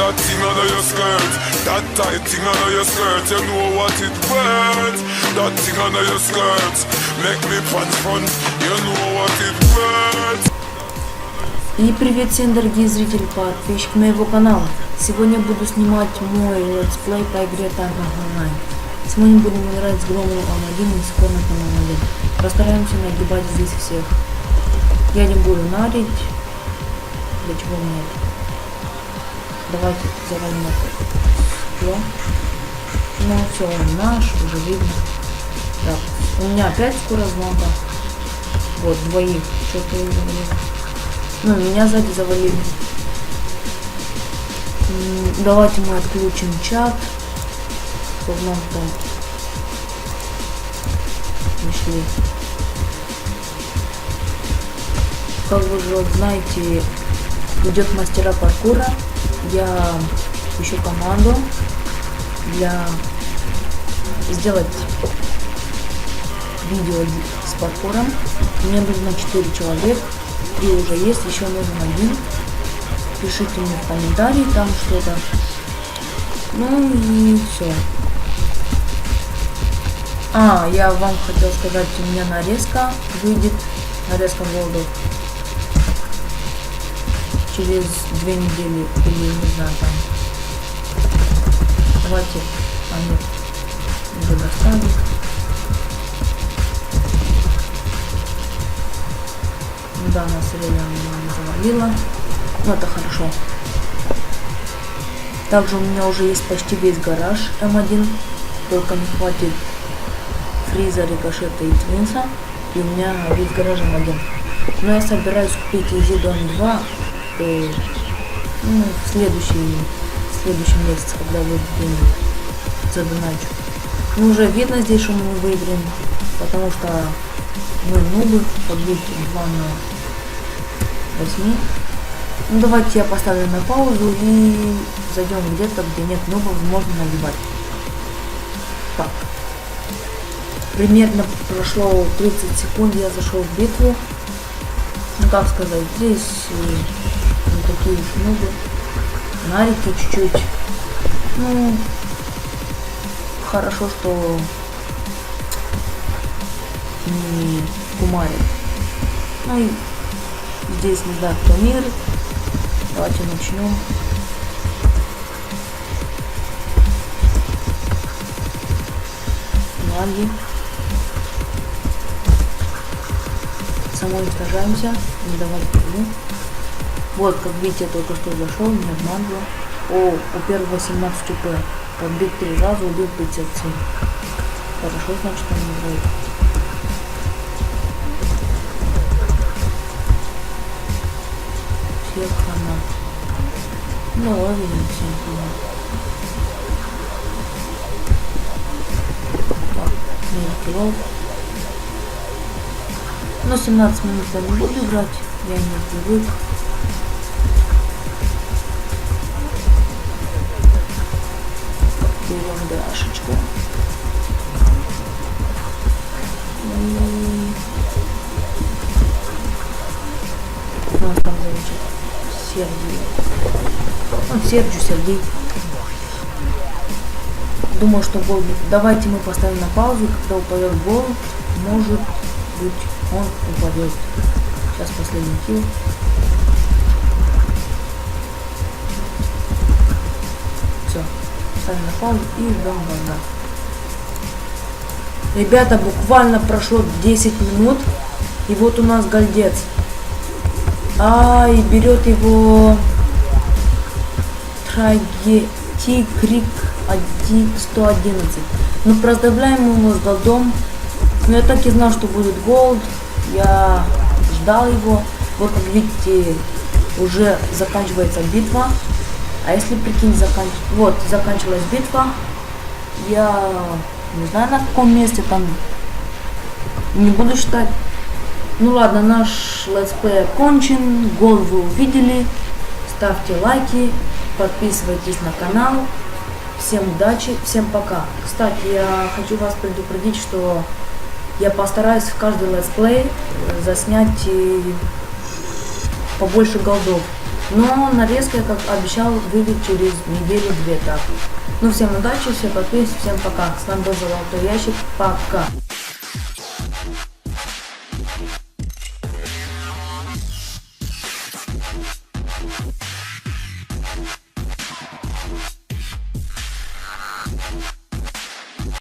that thing under your skirt, that tight thing under your skirt, you know what it worth. That thing under your skirt, make me pants front, you know what it worth. И привет всем дорогие зрители, подписчики моего канала. Сегодня буду снимать мой летсплей по игре Tank Online. Сегодня будем играть с громом Он-1 и с комнатом Он-1. Постараемся нагибать здесь всех. Я не буду нарить. Для чего мне это? Давайте завалим это. Всё. Ну все, он наш, уже видно. Так, у меня опять скорость звонка. Вот, двоих. Что-то я говорил. Ну, меня сзади завалили. Давайте мы отключим чат. Чтобы нам там не. Как вы же знаете, идет мастера паркура. Я ищу команду для сделать видео с паркуром. Мне нужно 4 человека. Три уже есть, еще нужен один. Пишите мне в комментарии там что-то. Ну и все. А, я вам хотел сказать, у меня нарезка выйдет, нарезка голдов через две недели или не знаю там. Давайте, а нет, уже достали. Да, нас реально завалило. Ну, это хорошо. Также у меня уже есть почти весь гараж М1. Только не хватит фриза, рикошета и твинса. И у меня весь гараж М1. Но я собираюсь купить Изидон 2 э, ну, в следующий, в следующем месяце, когда будет деньги за доначу. Ну, уже видно здесь, что мы выиграем, потому что мы нубы, побить 2 на 8. Ну давайте я поставлю на паузу и зайдем где-то, где нет нубов, можно нагибать. Так. Примерно прошло 30 секунд, я зашел в битву. Ну как сказать, здесь э, такие уж нубы. Нарики чуть-чуть. Ну, хорошо, что не кумарит. Ну и здесь не знаю, кто мир. Давайте начнем. Лаги. Самой сражаемся. Не давать пулю. Вот, как видите, я только что зашел, не обманывал. О, у первого 17 УП. Подбит три раза, убил 57. Хорошо, значит, он играет. Всех хана. Ну, ладно, всем хана. Мелкий Но 17 минут я не буду играть, я не привык. У нас там зовут Сергей. Он Серджу Сергей. Думаю, что гол будет. Давайте мы поставим на паузу, когда упадет гол, может быть он упадет. Сейчас последний килл. Все. Ставим на паузу и ждем голда. Ребята, буквально прошло 10 минут. И вот у нас гольдец. А, и берет его Трагети Крик 111. Ну, проставляем его с голдом. Но я так и знал, что будет голд. Я ждал его. Вот, как видите, уже заканчивается битва. А если прикинь, закан... вот, заканчивалась битва. Я не знаю, на каком месте там. Не буду считать. Ну ладно, наш летсплей окончен. Гол вы увидели. Ставьте лайки. Подписывайтесь на канал. Всем удачи, всем пока. Кстати, я хочу вас предупредить, что я постараюсь в каждый летсплей заснять побольше голдов. Но нарезка, я как обещал, выйдет через неделю-две так. Ну всем удачи, всем подписывайтесь, всем пока. С вами был Золотой Ящик, пока.